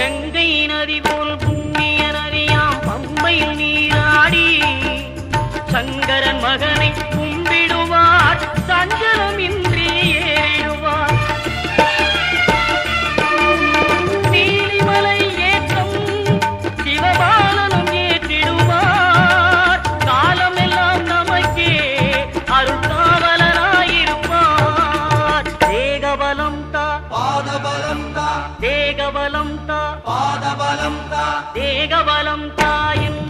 கங்கை நதி போல் புண்ணிய நதியாம் பம்பையில் நீராடி சங்கரன் மகனை పాదబలంతా పాదబలంతా దేగబలంతా ఇన్న